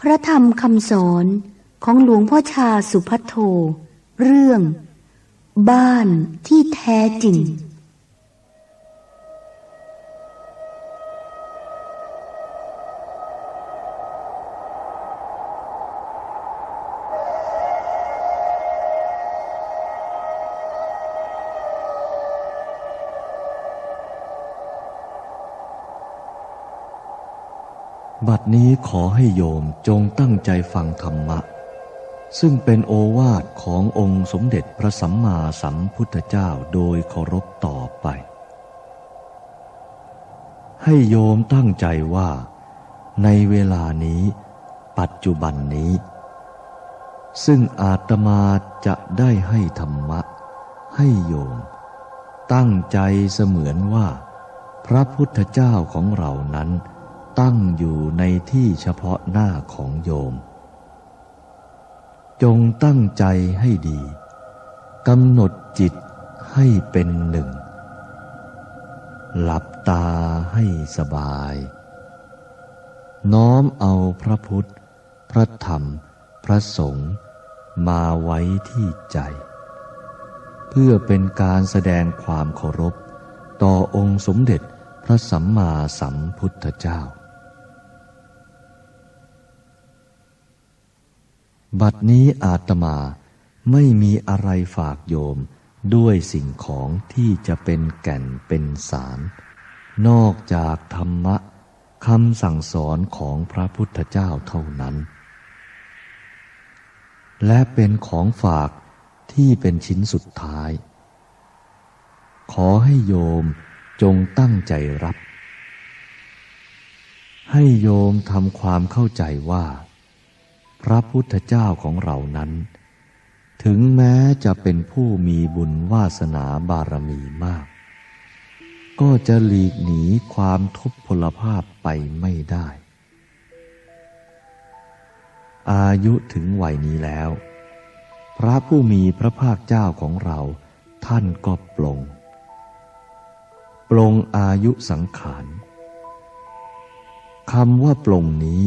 พระธรรมคำสอนของหลวงพ่อชาสุพัทโท เรื่อง บ้านที่แท้จริง ขอให้โยมจงตั้งใจฟังธรรมะ ซึ่งเป็นโอวาทขององค์สมเด็จพระสัมมาสัมพุทธเจ้าโดยเคารพต่อไป ให้โยมตั้งใจว่า ในเวลานี้ ปัจจุบันนี้ ซึ่งอาตมาจะได้ให้ธรรมะ ให้โยม ตั้งใจเสมือนว่า พระพุทธเจ้าของเรานั้น ตั้งอยู่ในที่เฉพาะหน้าของโยม จงตั้งใจให้ดีกำหนดจิตให้เป็นหนึ่ง หลับตาให้สบาย น้อมเอาพระพุทธ พระธรรม พระสงฆ์มาไว้ที่ใจ เพื่อเป็นการแสดงความเคารพ ต่อองค์สมเด็จพระสัมมาสัมพุทธเจ้า บัดนี้อาตมาไม่มีอะไรฝากโยมด้วยสิ่งของที่จะเป็นแก่นเป็นสาร นอกจากธรรมะคำสั่งสอนของพระพุทธเจ้าเท่านั้น และเป็นของฝากที่เป็นชิ้นสุดท้าย ขอให้โยมจงตั้งใจรับ ให้โยมทำความเข้าใจว่า พระพุทธเจ้าของเรานั้น ถึงแม้จะเป็นผู้มีบุญวาสนาบารมีมาก ก็จะหลีกหนีความทุพพลภาพไปไม่ได้ อายุถึงวัยนี้แล้ว พระผู้มีพระภาคเจ้าของเราท่านก็ปลง ปลงอายุสังขารคำว่าปลงนี้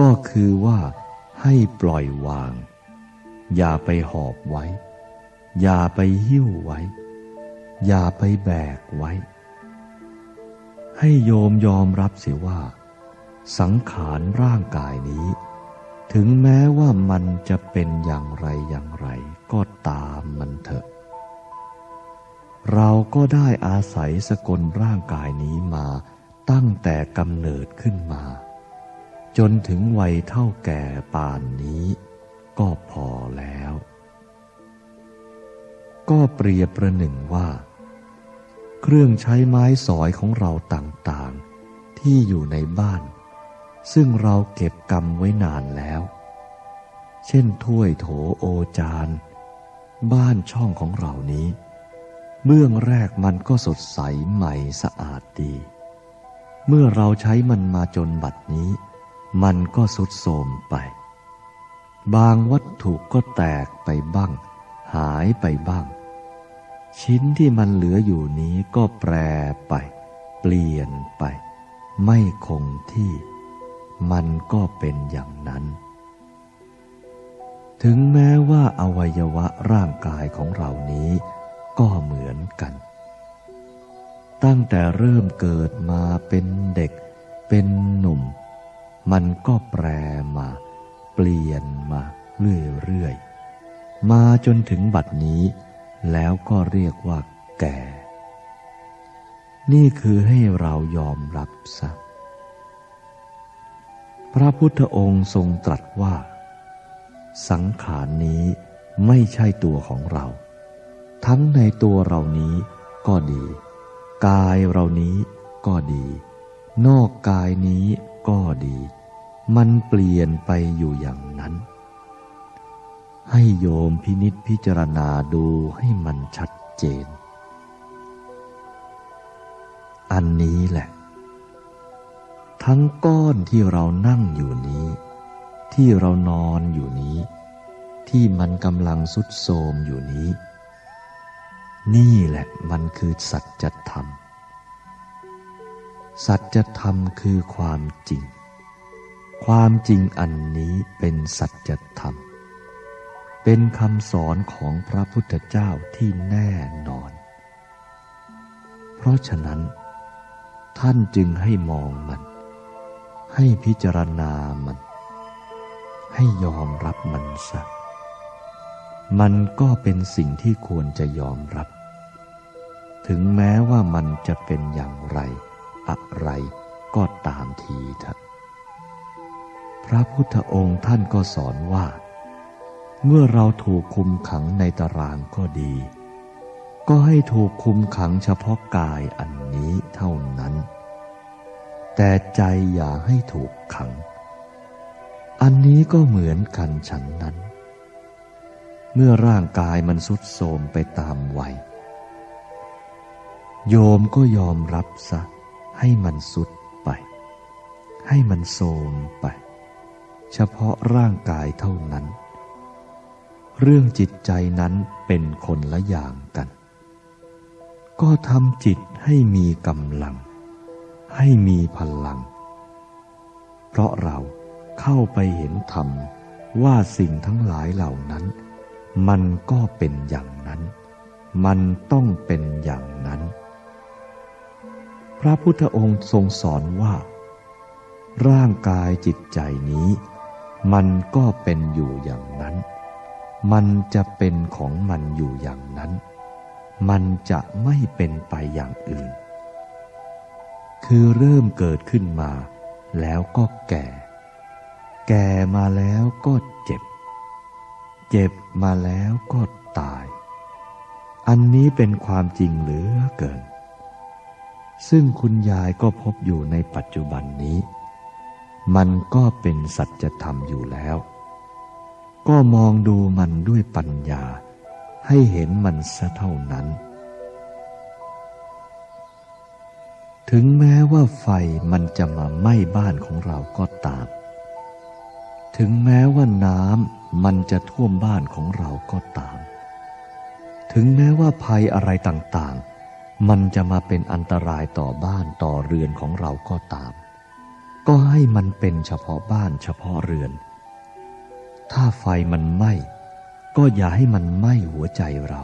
ก็คือว่า ให้ปล่อยวาง อย่าไปหอบไว้ อย่าไปหิ้วไว้ อย่าไปแบกไว้ ให้โยมยอมรับเสียว่า สังขารร่างกายนี้ ถึงแม้ว่ามันจะเป็นอย่างไรอย่างไร ก็ตามมันเถอะ เราก็ได้อาศัยสกลร่างกายนี้มาตั้งแต่กำเนิดขึ้นมา จนถึงวัยเท่าแก่ป่านนี้ก็พอแล้ว ก็เปรียบประหนึ่งว่า เครื่องใช้ไม้สอยของเราต่างๆ ที่อยู่ในบ้าน ซึ่งเราเก็บกรรมไว้นานแล้ว เช่นถ้วยโถโอจานบ้านช่องของเรานี้ เบื้องแรกมันก็สดใสใหม่สะอาดดี เมื่อเราใช้มันมาจนบัดนี้ มันก็สุดโทมไป บางวัตถุก็แตกไปบ้าง หายไปบ้าง ชิ้นที่มันเหลืออยู่นี้ก็แปรไป เปลี่ยนไป ไม่คงที่ มันก็เป็นอย่างนั้น ถึงแม้ว่าอวัยวะร่างกายของเรานี้ก็เหมือนกัน ตั้งแต่เริ่มเกิดมาเป็นเด็ก เป็นหนุ่ม มันก็แปรมา เปลี่ยนมาเรื่อยๆ มาจนถึงบัดนี้ แล้วก็เรียกว่าแก่ นี่คือให้เรายอมรับซะพระพุทธองค์ทรงตรัสว่า สังขารนี้ไม่ใช่ตัวของเรา ทั้งในตัวเรานี้ก็ดี กายเรานี้ก็ดี นอกกายนี้ ก็ดี มันเปลี่ยนไปอยู่อย่างนั้น ให้โยมพินิษพิจารณาดูให้มันชัดเจน อันนี้แหละ ทั้งก้อนที่เรานั่งอยู่นี้ ที่เรานอนอยู่นี้ ที่มันกำลังสุดโทมอยู่นี้ นี่แหละมันคือสัจธรรม สัจธรรมคือความจริง ความจริงอันนี้เป็นสัจธรรม เป็นคำสอนของพระพุทธเจ้าที่แน่นอน เพราะฉะนั้น ท่านจึงให้มองมัน ให้พิจารณามัน ให้ยอมรับมันซะมันก็เป็นสิ่งที่ควรจะยอมรับ ถึงแม้ว่ามันจะเป็นอย่างไร อะไรก็ตามทีเถอะพระพุทธองค์ท่านก็สอนว่า เมื่อเราถูกคุมขังในตารางก็ดี ก็ให้ถูกคุมขังเฉพาะกายอันนี้เท่านั้น แต่ใจอย่าให้ถูกขัง อันนี้ก็เหมือนกันฉันนั้น เมื่อร่างกายมันสุดโทรมไปตามวัยโยมก็ยอมรับซะ ให้มันสุดไป ให้มันโทรมไป เฉพาะร่างกายเท่านั้น เรื่องจิตใจนั้นเป็นคนละอย่างกัน ก็ทำจิตให้มีกำลัง ให้มีพลัง เพราะเราเข้าไปเห็นธรรมว่าสิ่งทั้งหลายเหล่านั้น มันก็เป็นอย่างนั้น มันต้องเป็นอย่างนั้น พระพุทธองค์ทรงสอนว่า ร่างกายจิตใจนี้ มันก็เป็นอยู่อย่างนั้น มันจะเป็นของมันอยู่อย่างนั้น มันจะไม่เป็นไปอย่างอื่น คือเริ่มเกิดขึ้นมา แล้วก็แก่ แก่มาแล้วก็เจ็บ เจ็บมาแล้วก็ตาย อันนี้เป็นความจริงเหลือเกิน ซึ่งคุณยายก็พบอยู่ในปัจจุบันนี้ มันก็เป็นสัจธรรมอยู่แล้ว ก็มองดูมันด้วยปัญญา ให้เห็นมันซะเท่านั้น ถึงแม้ว่าไฟมันจะมาไหม้บ้านของเราก็ตาม ถึงแม้ว่าน้ำมันจะท่วมบ้านของเราก็ตาม ถึงแม้ว่าภัยอะไรต่างๆ มันจะมาเป็นอันตรายต่อบ้านต่อเรือนของเราก็ตาม ก็ให้มันเป็นเฉพาะบ้านเฉพาะเรือน ถ้าไฟมันไหม้ก็อย่าให้มันไหม้หัวใจเรา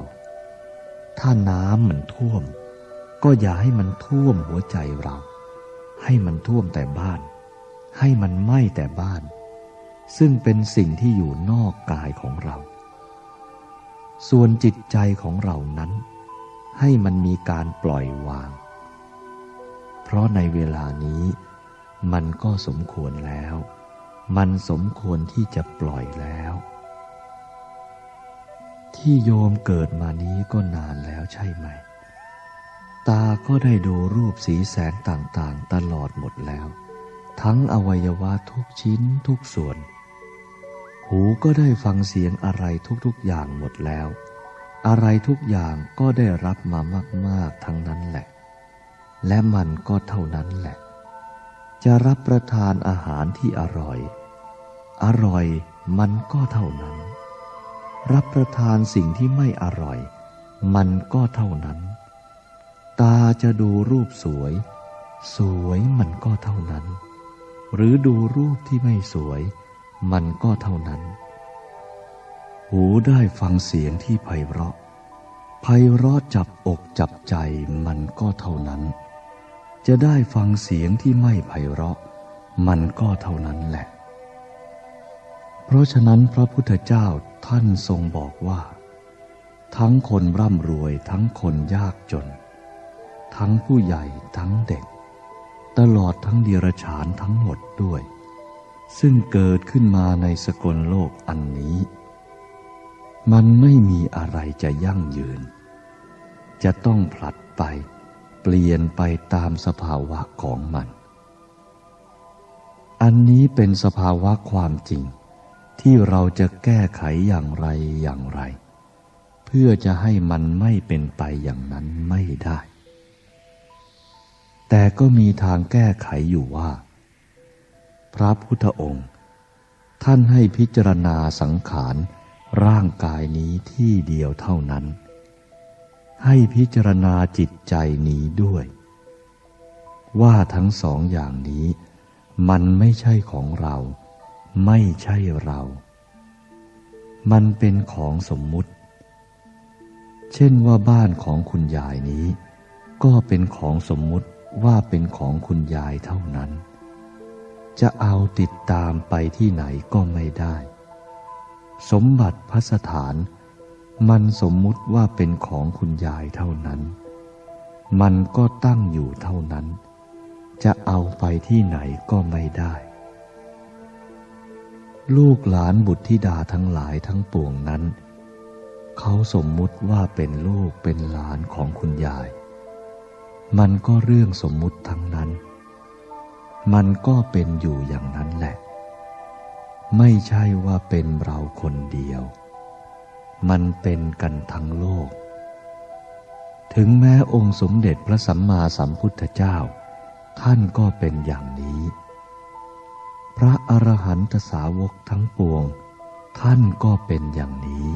ถ้าน้ำมันท่วม ก็อย่าให้มันท่วมหัวใจเรา ให้มันท่วมแต่บ้าน ให้มันไหม้แต่บ้าน ซึ่งเป็นสิ่งที่อยู่นอกกายของเรา ส่วนจิตใจของเรานั้น ให้มันมีการปล่อยวาง เพราะในเวลานี้ มันก็สมควรแล้ว มันสมควรที่จะปล่อยแล้ว ที่โยมเกิดมานี้ก็นานแล้วใช่ไหม ตาก็ได้ดูรูปสีแสงต่างๆ ตลอดหมดแล้ว ทั้งอวัยวะทุกชิ้นทุกส่วน หูก็ได้ฟังเสียงอะไรทุกๆอย่างหมดแล้ว อะไรทุกอย่างก็ได้รับมามาก ๆ ทั้งนั้นแหละ และมันก็เท่านั้นแหละ จะรับประทานอาหารที่อร่อย อร่อยมันก็เท่านั้น รับประทานสิ่งที่ไม่อร่อย มันก็เท่านั้น ตาจะดูรูปสวย สวยมันก็เท่านั้น หรือดูรูปที่ไม่สวย มันก็เท่านั้น หูได้ฟังเสียงที่ไพเราะ ไพเราะจับอกจับใจมันก็เท่านั้น จะได้ฟังเสียงที่ไม่ไพเราะ มันก็เท่านั้นแหละ เพราะฉะนั้นพระพุทธเจ้าท่านทรงบอกว่า ทั้งคนร่ำรวยทั้งคนยากจน ทั้งผู้ใหญ่ทั้งเด็ก ตลอดทั้งเดรัจฉานทั้งหมดด้วย ซึ่งเกิดขึ้นมาในสกลโลกอันนี้ มันไม่มีอะไรจะยั่งยืน จะต้องผลัดไป เปลี่ยนไปตามสภาวะของมัน อันนี้เป็นสภาวะความจริง ที่เราจะแก้ไขอย่างไรอย่างไร เพื่อจะให้มันไม่เป็นไปอย่างนั้นไม่ได้ แต่ก็มีทางแก้ไขอยู่ว่า พระพุทธองค์ ท่านให้พิจารณาสังขาร ร่างกายนี้ที่เดียวเท่านั้น ให้พิจารณาจิตใจนี้ด้วย ว่าทั้งสองอย่างนี้ มันไม่ใช่ของเรา ไม่ใช่เรา มันเป็นของสมมุติ เช่นว่าบ้านของคุณยายนี้ ก็เป็นของสมมุติว่าเป็นของคุณยายเท่านั้น จะเอาติดตามไปที่ไหนก็ไม่ได้ สมบัติพัสถาน มันสมมุติว่าเป็นของคุณยายเท่านั้น มันก็ตั้งอยู่เท่านั้น จะเอาไปที่ไหนก็ไม่ได้ ลูกหลานบุตรธิดาทั้งหลายทั้งปวงนั้น เขาสมมุติว่าเป็นลูกเป็นหลานของคุณยาย มันก็เรื่องสมมุติทั้งนั้น มันก็เป็นอยู่อย่างนั้นแหละ ไม่ใช่ว่าเป็นเราคนเดียว มันเป็นกันทั้งโลก ถึงแม้องค์สมเด็จพระสัมมาสัมพุทธเจ้า ท่านก็เป็นอย่างนี้ พระอรหันตสาวกทั้งปวง ท่านก็เป็นอย่างนี้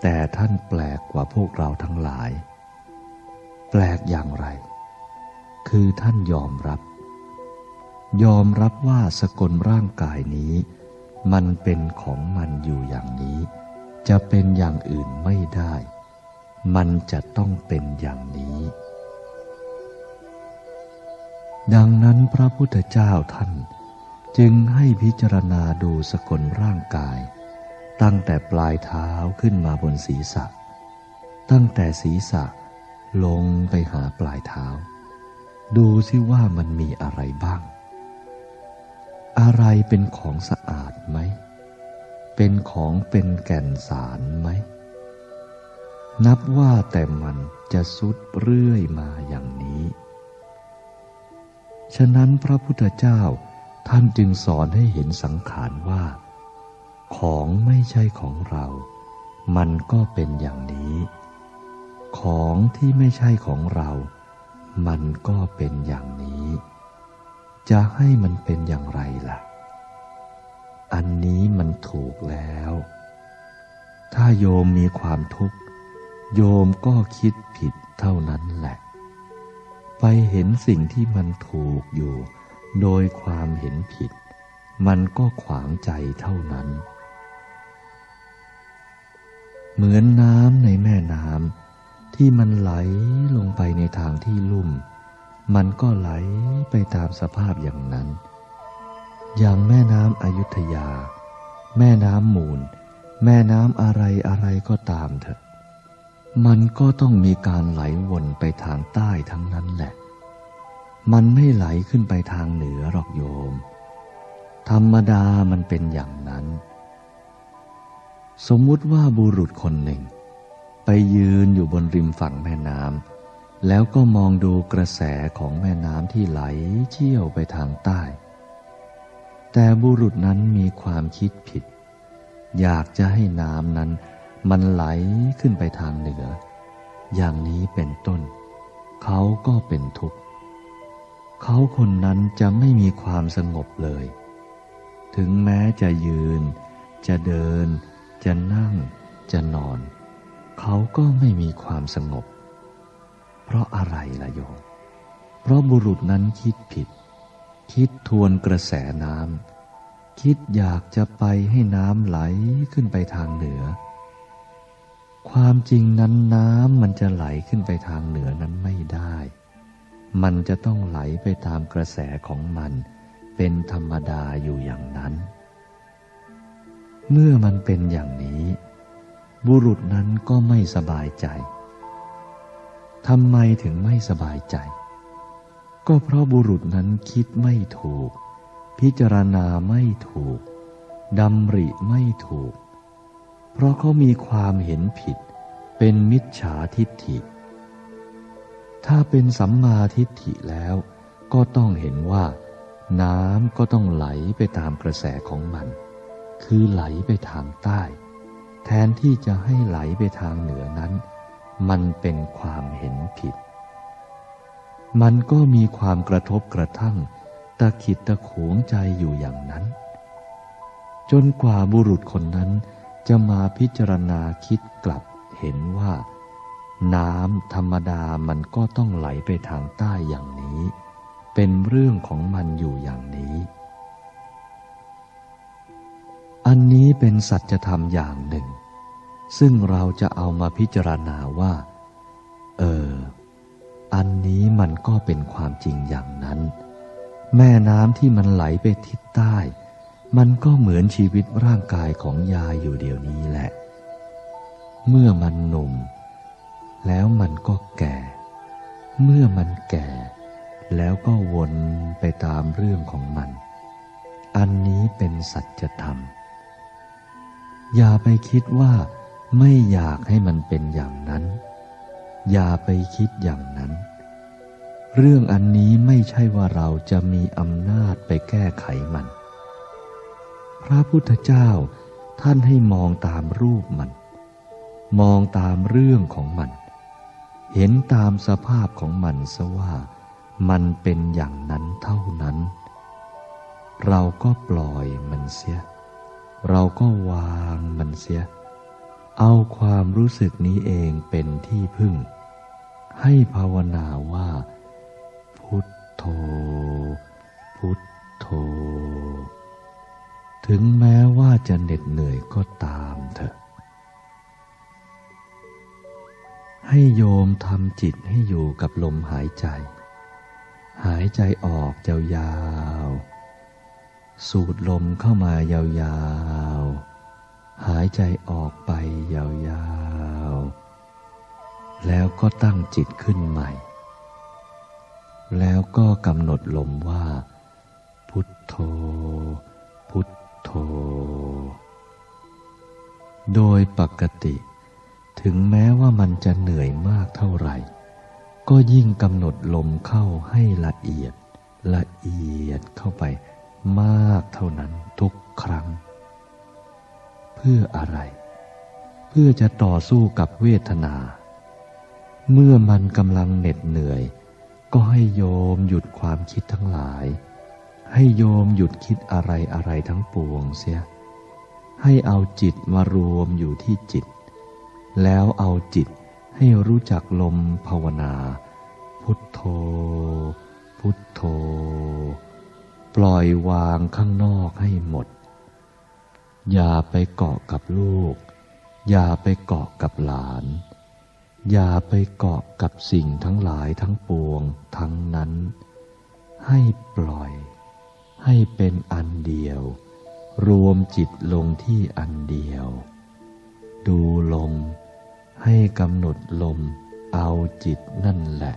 แต่ท่านแปลกกว่าพวกเราทั้งหลาย แปลกอย่างไร คือท่านยอมรับ ยอมรับว่าสกลร่างกายนี้ มันเป็นของมันอยู่อย่างนี้ จะเป็นอย่างอื่นไม่ได้ มันจะต้องเป็นอย่างนี้ ดังนั้นพระพุทธเจ้าท่านจึงให้พิจารณาดูสกลร่างกาย ตั้งแต่ปลายเท้าขึ้นมาบนศีรษะ ตั้งแต่ศีรษะลงไปหาปลายเท้า ดูซิว่ามันมีอะไรบ้าง อะไรเป็นของสะอาดไหม เป็นของเป็นแก่นสารไหม นับว่าแต่มันจะสุดเรื่อยมาอย่างนี้ ฉะนั้นพระพุทธเจ้าท่านจึงสอนให้เห็นสังขารว่า ของไม่ใช่ของเรา มันก็เป็นอย่างนี้ ของที่ไม่ใช่ของเรา มันก็เป็นอย่างนี้ จะให้มันเป็นอย่างไรล่ะ อันนี้มันถูกแล้ว ถ้าโยมมีความทุกข์ โยมก็คิดผิดเท่านั้นแหละ ไปเห็นสิ่งที่มันถูกอยู่ โดยความเห็นผิด มันก็ขวางใจเท่านั้น เหมือนน้ำในแม่น้ำที่มันไหลลงไปในทางที่ลุ่ม มันก็ไหลไปตามสภาพอย่างนั้น อย่างแม่น้ำอยุธยา แม่น้ำมูล แม่น้ำอะไรอะไรก็ตามเถอะ มันก็ต้องมีการไหลวนไปทางใต้ทั้งนั้นแหละ มันไม่ไหลขึ้นไปทางเหนือหรอกโยม ธรรมดามันเป็นอย่างนั้น สมมุติว่าบุรุษคนหนึ่ง ไปยืนอยู่บนริมฝั่งแม่น้ำ แล้วก็มองดูกระแสของแม่น้ำที่ไหลเชี่ยวไปทางใต้ แต่บุรุษนั้นมีความคิดผิด อยากจะให้น้ำนั้น มันไหลขึ้นไปทางเหนือ อย่างนี้เป็นต้น เขาก็เป็นทุกข์ เขาคนนั้นจะไม่มีความสงบเลย ถึงแม้จะยืน จะเดิน จะนั่ง จะนอน เขาก็ไม่มีความสงบ เพราะอะไรล่ะโยม เพราะบุรุษนั้นคิดผิด คิดทวนกระแสน้ำคิดอยากจะไปให้น้ำไหลขึ้นไปทางเหนือ ความจริงนั้นน้ำมันจะไหลขึ้นไปทางเหนือนั้นไม่ได้ มันจะต้องไหลไปตามกระแสของมันเป็นธรรมดาอยู่อย่างนั้น เมื่อมันเป็นอย่างนี้ บุรุษนั้นก็ไม่สบายใจ ทำไมถึงไม่สบายใจ ก็เพราะบุรุษนั้นคิดไม่ถูก พิจารณาไม่ถูกดำริไม่ถูก เพราะเขามีความเห็นผิด เป็นมิจฉาทิฏฐิ ถ้าเป็นสัมมาทิฏฐิแล้วก็ต้องเห็นว่า น้ำก็ต้องไหลไปตามกระแสของมัน คือไหลไปทางใต้ แทนที่จะให้ไหลไปทางเหนือนั้น มันเป็นความเห็นผิด มันก็มีความกระทบกระทั่งตะขิดตะขวงใจอยู่อย่างนั้น จนกว่าบุรุษคนนั้นจะมาพิจารณาคิดกลับเห็นว่า น้ำธรรมดามันก็ต้องไหลไปทางใต้อย่างนี้ เป็นเรื่องของมันอยู่อย่างนี้ อันนี้เป็นสัจธรรมอย่างหนึ่ง ซึ่งเราจะเอามาพิจารณาว่า เออ อันนี้มันก็เป็นความจริงอย่างนั้น แม่น้ำที่มันไหลไปทิศใต้ มันก็เหมือนชีวิตร่างกายของยายอยู่เดี๋ยวนี้แหละ เมื่อมันหนุ่ม แล้วมันก็แก่ เมื่อมันแก่ แล้วก็วนไปตามเรื่องของมัน อันนี้เป็นสัจธรรม อย่าไปคิดว่า ไม่อยากให้มันเป็นอย่างนั้น อย่าไปคิดอย่างนั้น เรื่องอันนี้ไม่ใช่ว่าเราจะมีอำนาจไปแก้ไขมัน พระพุทธเจ้าท่านให้มองตามรูปมัน มองตามเรื่องของมัน เห็นตามสภาพของมันซะว่ามันเป็นอย่างนั้นเท่านั้น เราก็ปล่อยมันเสีย เราก็วางมันเสีย เอาความรู้สึกนี้เองเป็นที่พึ่ง ให้ภาวนาว่า พุทโธ พุทโธ ถึงแม้ว่าจะเหน็ดเหนื่อยก็ตามเถอะ ให้โยมทำจิตให้อยู่กับลมหายใจ หายใจออกยาวๆสูดลมเข้ามายาวๆ หายใจออกไปยาวๆ แล้วก็ตั้งจิตขึ้นใหม่ แล้วก็กำหนดลมว่า พุทโธ พุทโธ โดยปกติ ถึงแม้ว่ามันจะเหนื่อยมากเท่าไหร่ ก็ยิ่งกำหนดลมเข้าให้ละเอียดละเอียดเข้าไปมากเท่านั้นทุกครั้ง เพื่ออะไร เพื่อจะต่อสู้กับเวทนา เมื่อมันกำลังเหน็ดเหนื่อย ก็ให้โยมหยุดความคิดทั้งหลาย ให้โยมหยุดคิดอะไรอะไรทั้งปวงเสีย ให้เอาจิตมารวมอยู่ที่จิต แล้วเอาจิตให้รู้จักลมภาวนา พุทโธ พุทโธ ปล่อยวางข้างนอกให้หมด อย่าไปเกาะกับลูก อย่าไปเกาะกับหลาน อย่าไปเกาะกับสิ่งทั้งหลายทั้งปวงทั้งนั้น ให้ปล่อย ให้เป็นอันเดียว รวมจิตลงที่อันเดียว ดูลม ให้กำหนดลม เอาจิตนั่นแหละ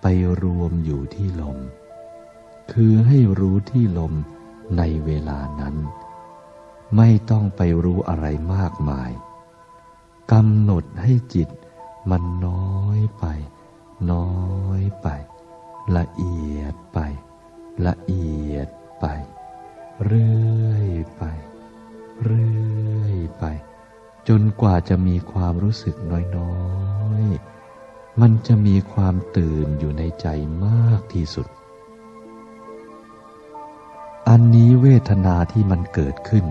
ไปรวมอยู่ที่ลม คือให้รู้ที่ลมในเวลานั้น ไม่ต้องไปรู้อะไรมากมายกำหนดให้จิตมันน้อยไป น้อยไป ละเอียดไป ละเอียดไป เรื่อยไป เรื่อยไป จนกว่าจะมีความรู้สึกน้อยๆ มันจะมีความตื่นอยู่ในใจมากที่สุด อันนี้เวทนาที่มันเกิดขึ้น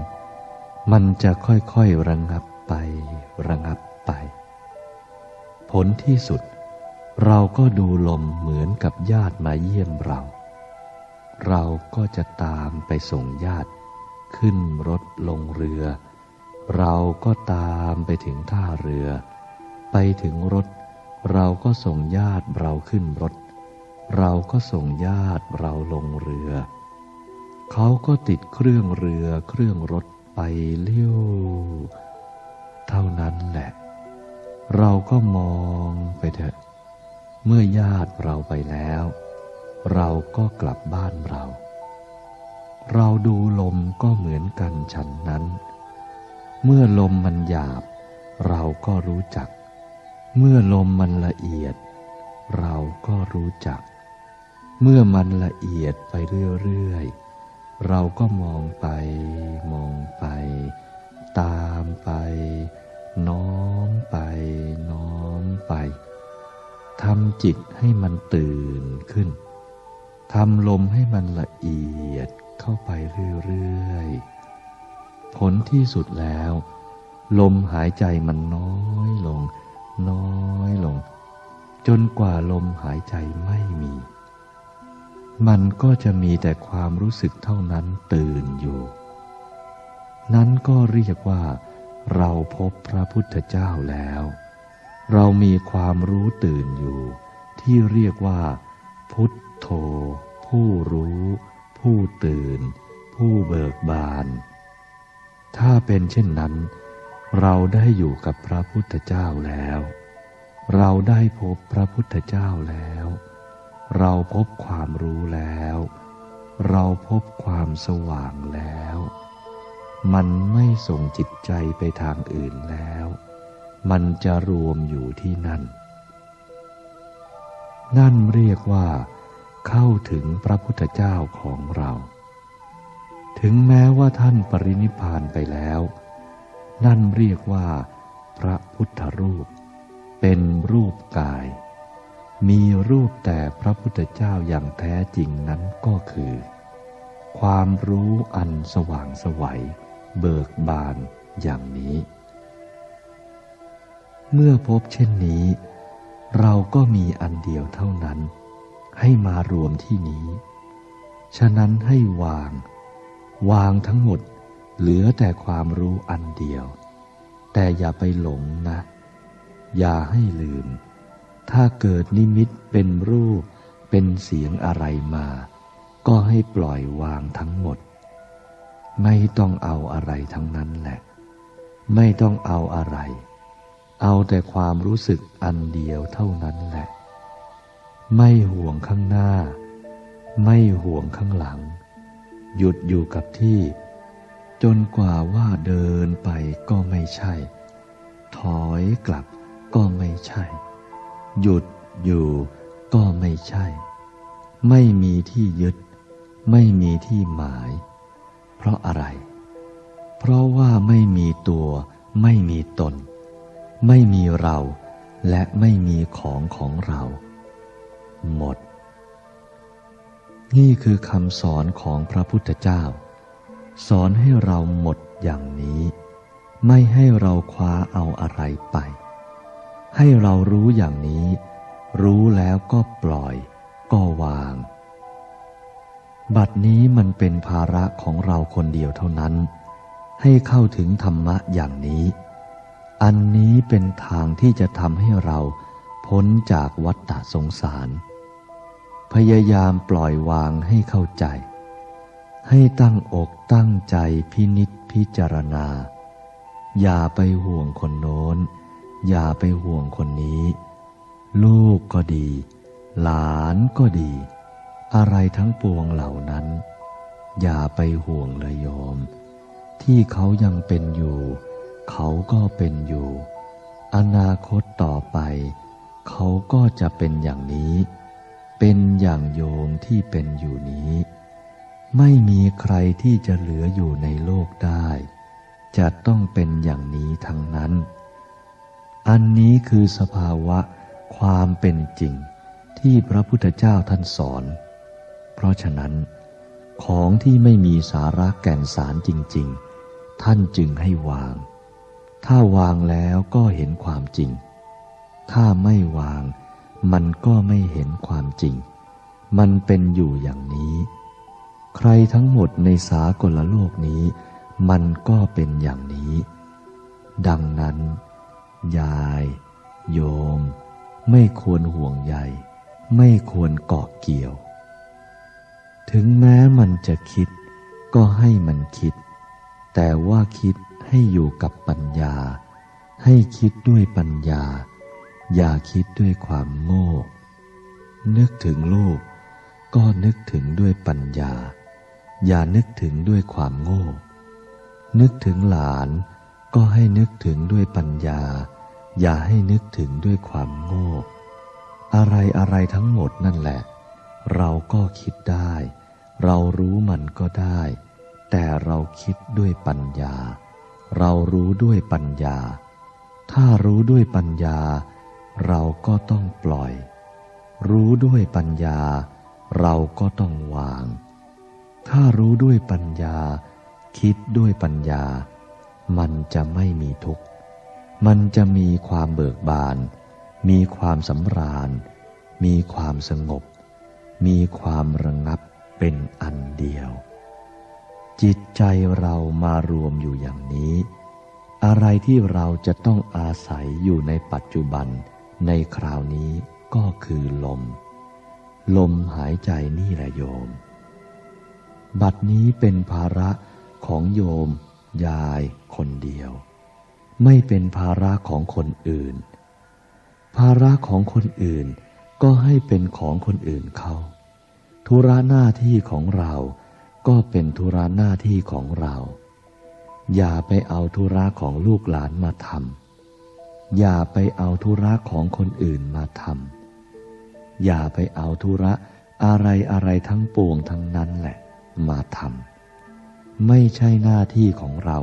มันจะค่อยๆระงับไประงับไป ผลที่สุด เราก็ดูลมเหมือนกับญาติมาเยี่ยมเรา เราก็จะตามไปส่งญาติ ขึ้นรถลงเรือ เราก็ตามไปถึงท่าเรือ ไปถึงรถ เราก็ส่งญาติเราขึ้นรถ เราก็ส่งญาติเราลงเรือ เขาก็ติดเครื่องเรือเครื่องรถ ไปเลี้ยวเท่านั้นแหละ เราก็มองไปเถอะ เมื่อญาติเราไปแล้ว เราก็กลับบ้านเรา เราดูลมก็เหมือนกันฉันนั้น เมื่อลมมันหยาบ เราก็รู้จัก เมื่อลมมันละเอียด เราก็รู้จัก เมื่อมันละเอียดไปเรื่อยๆ เราก็มองไป มองไป ตามไป น้อมไป น้อมไปทำจิตให้มันตื่นขึ้นทำลมให้มันละเอียดเข้าไปเรื่อยๆ ผลที่สุดแล้ว ลมหายใจมันน้อยลง น้อยลง จนกว่าลมหายใจไม่มี มันก็จะมีแต่ความรู้สึกเท่านั้นตื่นอยู่ นั้นก็เรียกว่า เราพบพระพุทธเจ้าแล้ว เรามีความรู้ตื่นอยู่ ที่เรียกว่า พุทโธ ผู้รู้ ผู้ตื่น ผู้เบิกบาน ถ้าเป็นเช่นนั้น เราได้อยู่กับพระพุทธเจ้าแล้ว เราได้พบพระพุทธเจ้าแล้ว เราพบความรู้แล้ว เราพบความสว่างแล้ว มันไม่ส่งจิตใจไปทางอื่นแล้ว มันจะรวมอยู่ที่นั่น นั่นเรียกว่า เข้าถึงพระพุทธเจ้าของเรา ถึงแม้ว่าท่านปรินิพานไปแล้ว นั่นเรียกว่า พระพุทธรูป เป็นรูปกาย มีรูปแต่พระพุทธเจ้าอย่างแท้จริงนั้นก็คือ ความรู้อันสว่างสวัย เบิกบานอย่างนี้ เมื่อพบเช่นนี้ เราก็มีอันเดียวเท่านั้น ให้มารวมที่นี้ ฉะนั้นให้วาง วางทั้งหมดเหลือแต่ความรู้อันเดียว แต่อย่าไปหลงนะ อย่าให้ลืม ถ้าเกิดนิมิตเป็นรูป เป็นเสียงอะไรมา ก็ให้ปล่อยวางทั้งหมด ไม่ต้องเอาอะไรทั้งนั้นแหละ ไม่ต้องเอาอะไร เอาแต่ความรู้สึกอันเดียวเท่านั้นแหละ ไม่ห่วงข้างหน้า ไม่ห่วงข้างหลัง หยุดอยู่กับที่ จนกว่าว่าเดินไปก็ไม่ใช่ ถอยกลับก็ไม่ใช่ หยุดอยู่ก็ไม่ใช่ ไม่มีที่ยึด ไม่มีที่หมาย เพราะอะไร เพราะว่าไม่มีตัว ไม่มีตน ไม่มีเรา และไม่มีของของเรา หมด นี่คือคำสอนของพระพุทธเจ้า สอนให้เราหมดอย่างนี้ ไม่ให้เราคว้าเอาอะไรไป ให้เรารู้อย่างนี้ รู้แล้วก็ปล่อย ก็วาง บัดนี้มันเป็นภาระของเราคนเดียวเท่านั้น ให้เข้าถึงธรรมะอย่างนี้ อันนี้เป็นทางที่จะทำให้เราพ้นจากวัฏฏะสงสาร พยายามปล่อยวางให้เข้าใจ ให้ตั้งอกตั้งใจพินิษพิจารณา อย่าไปห่วงคนโน้น อย่าไปห่วงคนนี้ ลูกก็ดี หลานก็ดี อะไรทั้งปวงเหล่านั้น อย่าไปห่วงเลยโยม ที่เขายังเป็นอยู่ เขาก็เป็นอยู่ อนาคตต่อไป เขาก็จะเป็นอย่างนี้ เป็นอย่างโยมที่เป็นอยู่นี้ ไม่มีใครที่จะเหลืออยู่ในโลกได้ จะต้องเป็นอย่างนี้ทั้งนั้น อันนี้คือสภาวะความเป็นจริงที่พระพุทธเจ้าท่านสอน เพราะฉะนั้น ของที่ไม่มีสาระแก่นสารจริง ๆ ท่านจึงให้วาง ถ้าวางแล้วก็เห็นความจริง ถ้าไม่วาง มันก็ไม่เห็นความจริง มันเป็นอยู่อย่างนี้ ใครทั้งหมดในสากลโลกนี้ มันก็เป็นอย่างนี้ ดังนั้น ยาย โยม ไม่ควรห่วงใย ไม่ควรเกาะเกี่ยว ถึงแม้มันจะคิด ก็ให้มันคิด แต่ว่าคิดให้อยู่กับปัญญา ให้คิดด้วยปัญญา อย่าคิดด้วยความโง่ นึกถึงลูก ก็นึกถึงด้วยปัญญา อย่านึกถึงด้วยความโง่ นึกถึงหลานก็ให้นึกถึงด้วยปัญญา อย่าให้นึกถึงด้วยความโง่ อะไรอะไรทั้งหมดนั่นแหละ เราก็คิดได้ เรารู้มันก็ได้ แต่เราคิดด้วยปัญญา เรารู้ด้วยปัญญา ถ้ารู้ด้วยปัญญา เราก็ต้องปล่อย รู้ด้วยปัญญา เราก็ต้องวาง ถ้ารู้ด้วยปัญญา คิดด้วยปัญญา มันจะไม่มีทุกข์ มันจะมีความเบิกบาน มีความสำราญ มีความสงบ มีความระงับเป็นอันเดียว จิตใจเรามารวมอยู่อย่างนี้ อะไรที่เราจะต้องอาศัยอยู่ในปัจจุบันในคราวนี้ก็คือลม ลมหายใจนี่แหละโยม บัดนี้เป็นภาระของโยมยายคนเดียว ไม่เป็นภาระของคนอื่น ภาระของคนอื่นก็ให้เป็นของคนอื่นเขาธุระหน้าที่ของเราก็เป็นธุระหน้าที่ของเรา อย่าไปเอาธุระของลูกหลานมาทำอย่าไปเอาธุระของคนอื่นมาทำอย่าไปเอาธุระอะไรอะไรทั้งปวงทั้งนั้นแหละ มาทำไม่ใช่หน้าที่ของเรา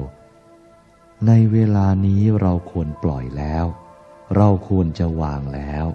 ในเวลานี้เราควรปล่อยแล้ว เราควรจะวางแล้ว